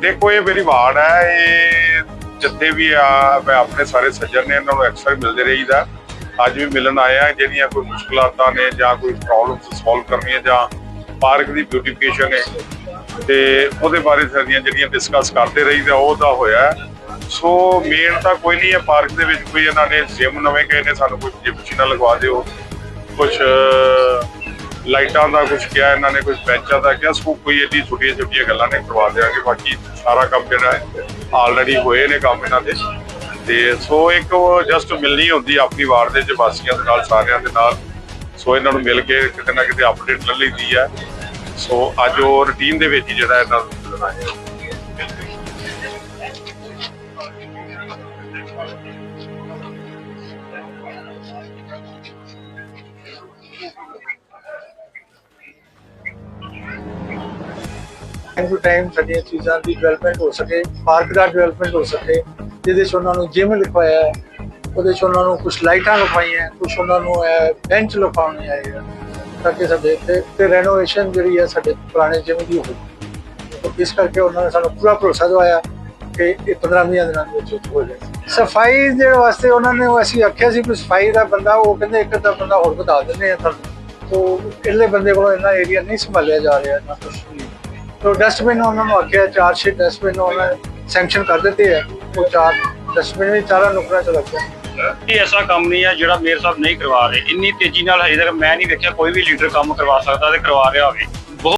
ਦੇਖੋ, ਇਹ ਮੇਰੀ ਵਾਰਡ ਹੈ, ਇਹ ਜਿੱਥੇ ਵੀ ਆ, ਮੈਂ ਆਪਣੇ ਸਾਰੇ ਸੱਜਣ ਨੇ ਇਹਨਾਂ ਨੂੰ ਅਕਸਰ ਮਿਲਦੇ ਰਹੀਦਾ। ਅੱਜ ਵੀ ਮਿਲਣ ਆਇਆ ਜਿਹੜੀਆਂ ਕੋਈ ਮੁਸ਼ਕਲਾਤਾਂ ਨੇ ਜਾਂ ਕੋਈ ਪ੍ਰੋਬਲਮਸ ਸੋਲਵ ਕਰਨੀਆਂ ਜਾਂ ਪਾਰਕ ਦੀ ਬਿਊਟੀਫਿਕੇਸ਼ਨ ਹੈ ਤੇ ਉਹਦੇ ਬਾਰੇ ਸਾਡੀਆਂ ਜਿਹੜੀਆਂ ਡਿਸਕਸ ਕਰਦੇ ਰਹੀਦਾ, ਉਹ ਤਾਂ ਹੋਇਆ। ਸੋ ਮੇਨ ਤਾਂ ਕੋਈ ਨਹੀਂ ਹੈ, ਪਾਰਕ ਦੇ ਵਿੱਚ ਕੋਈ ਇਹਨਾਂ ਨੇ ਜਿਮ ਨਵੇਂ ਕਹੇ ਨੇ, ਸਾਨੂੰ ਕੋਈ ਜਿਮ ਮਸ਼ੀਨਾਂ ਲਗਵਾ ਦਿਓ। ਕੁਝ ਲਾਈਟਾਂ ਦਾ ਕੁਝ ਕਿਹਾ, ਇਹਨਾਂ ਨੇ ਕੁਝ ਬੈਂਚਾਂ ਦਾ ਕਿਹਾ ਸੋ ਕੋਈ ਏਡੀ ਛੋਟੀਆਂ ਛੋਟੀਆਂ ਗੱਲਾਂ ਨੇ ਕਰਵਾ ਦਿਆਂਗੇ, ਬਾਕੀ ਸਾਰਾ ਕੰਮ ਜਿਹੜਾ ਹੈ ਆਲਰੇਡੀ ਹੋਏ ਨੇ ਕੰਮ ਇਹਨਾਂ ਦੇ। ਤੇ ਸੋ ਇੱਕ ਜਸਟ ਮਿਲਣੀ ਹੁੰਦੀ ਆਪਣੀ ਵਾਰਡ ਦੇ ਚ ਵਾਸੀਆਂ ਦੇ ਨਾਲ, ਸਾਰਿਆਂ ਦੇ ਨਾਲ। ਸੋ ਇਹਨਾਂ ਨੂੰ ਮਿਲ ਕੇ ਕਿਤੇ ਨਾ ਕਿਤੇ ਅਪਡੇਟ ਲੈ ਲਈਦੀ ਹੈ ਸੋ ਅੱਜ ਉਹ ਰੁਟੀਨ ਦੇ ਵਿੱਚ ਹੀ ਜਿਹੜਾ ਇਹਨਾਂ ਨੂੰ ਮਿਲਣਾ ਹੈ। ਟਾਈਮ ਟੂ ਟਾਈਮ ਸਾਡੀਆਂ ਚੀਜ਼ਾਂ ਦੀ ਡਿਵੈਲਪਮੈਂਟ ਹੋ ਸਕੇ ਪਾਰਕ ਦਾ ਡਿਵੈਲਪਮੈਂਟ ਹੋ ਸਕੇ, ਜਿਹਦੇ 'ਚ ਉਹਨਾਂ ਨੂੰ ਜਿਮ ਲਿਖਵਾਇਆ ਹੈ, ਉਹਦੇ 'ਚ ਉਹਨਾਂ ਨੂੰ ਕੁਝ ਲਾਈਟਾਂ ਲਿਖਵਾਈਆਂ ਕੁਝ ਉਹਨਾਂ ਨੂੰ ਬੈਂਚ ਲਿਖਾਉਣੇ ਆਏ ਤਾਂ ਕਿ ਸਾਡੇ ਇੱਥੇ, ਤੇ ਰੈਨੋਵੇਸ਼ਨ ਜਿਹੜੀ ਹੈ ਸਾਡੇ ਪੁਰਾਣੇ ਜਿਮ ਦੀ ਹੋਈ ਤਾਂ ਇਸ ਕਰਕੇ ਉਹਨਾਂ ਨੇ ਸਾਨੂੰ ਪੂਰਾ ਭਰੋਸਾ ਦਵਾਇਆ ਕਿ ਇਹ 15 ਵੀਹ ਦਿਨਾਂ ਦੇ ਵਿੱਚ ਹੋ ਜਾਏ ਸਫ਼ਾਈ ਦੇ ਵਾਸਤੇ ਉਹਨਾਂ ਨੇ ਅਸੀਂ ਆਖਿਆ ਸੀ ਕਿ ਸਫ਼ਾਈ ਦਾ ਬੰਦਾ, ਉਹ ਕਹਿੰਦੇ ਇੱਕ ਤਾਂ ਬੰਦਾ ਹੋਰ ਵਧਾ ਦਿੰਦੇ ਆ ਤੁਹਾਨੂੰ। ਤੋਂ ਇਕੱਲੇ ਬੰਦੇ ਕੋਲੋਂ ਇੰਨਾ ਏਰੀਆ ਨਹੀਂ ਸੰਭਾਲਿਆ ਜਾ ਰਿਹਾ, ਨਾ ਕੁਛ ਵੀ। ਤੋ ਡਸਟਬਿਨ ਉਹਨਾਂ ਨੂੰ ਆਖਿਆ, ਚਾਰ ਛੇ ਡਸਟਬਿਨ ਉਹਨਾਂ ਨੇ ਸੈਂਕਸ਼ਨ ਕਰ ਦਿੱਤੇ ਹੈ ਉਹ ਚਾਰ ਡਸਟਬਿਨ ਵੀ ਚਾਰਾਂ ਨੁਕਰਾਂ ਚ ਲੱਗਦੇ ਇਹ ਐਸਾ ਕੰਮ ਨਹੀਂ ਹੈ ਜਿਹੜਾ ਮੇਅਰ ਸਾਹਿਬ ਨਹੀਂ ਕਰਵਾ ਰਹੇ। ਇੰਨੀ ਤੇਜ਼ੀ ਨਾਲ ਹਜੇ ਤੱਕ ਮੈਂ ਨਹੀਂ ਵੇਖਿਆ ਕੋਈ ਵੀ ਲੀਡਰ ਕੰਮ ਕਰਵਾ ਸਕਦਾ ਤੇ ਕਰਵਾ ਰਿਹਾ ਹੋਵੇ।